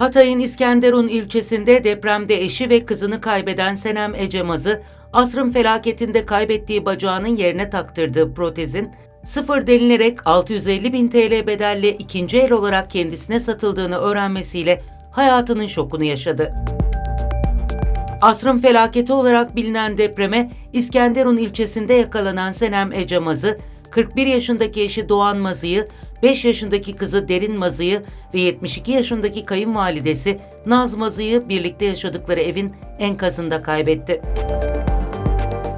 Hatay'ın İskenderun ilçesinde depremde eşi ve kızını kaybeden Senem Ecemaz'ı asrın felaketinde kaybettiği bacağının yerine taktırdığı protezin sıfır denilerek 650 bin TL bedelle ikinci el olarak kendisine satıldığını öğrenmesiyle hayatının şokunu yaşadı. Asrın felaketi olarak bilinen depreme İskenderun ilçesinde yakalanan Senem Ecemaz'ı, 41 yaşındaki eşi Doğan Mazı'yı, 5 yaşındaki kızı Derin Mazı'yı ve 72 yaşındaki kayınvalidesi Naz Mazı'yı birlikte yaşadıkları evin enkazında kaybetti.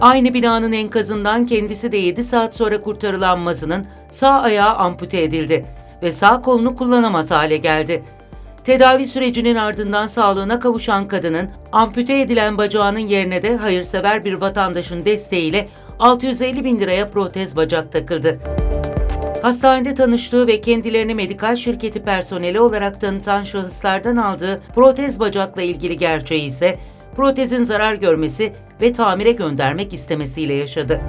Aynı binanın enkazından kendisi de 7 saat sonra kurtarılan Mazı'nın sağ ayağı ampute edildi ve sağ kolunu kullanamaz hale geldi. Tedavi sürecinin ardından sağlığına kavuşan kadının ampute edilen bacağının yerine de hayırsever bir vatandaşın desteğiyle 650 bin liraya protez bacak takıldı. Hastanede tanıştığı ve kendilerini medikal şirketi personeli olarak tanıtan şahıslardan aldığı protez bacakla ilgili gerçeği ise protezin zarar görmesi ve tamire göndermek istemesiyle yaşadı.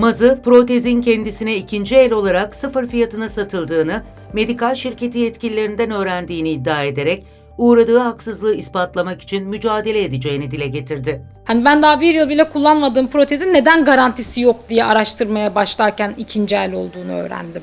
Mazı, protezin kendisine ikinci el olarak sıfır fiyatına satıldığını, medikal şirketi yetkililerinden öğrendiğini iddia ederek uğradığı haksızlığı ispatlamak için mücadele edeceğini dile getirdi. Hani ben daha bir yıl bile kullanmadığım protezin neden garantisi yok diye araştırmaya başlarken ikinci el olduğunu öğrendim.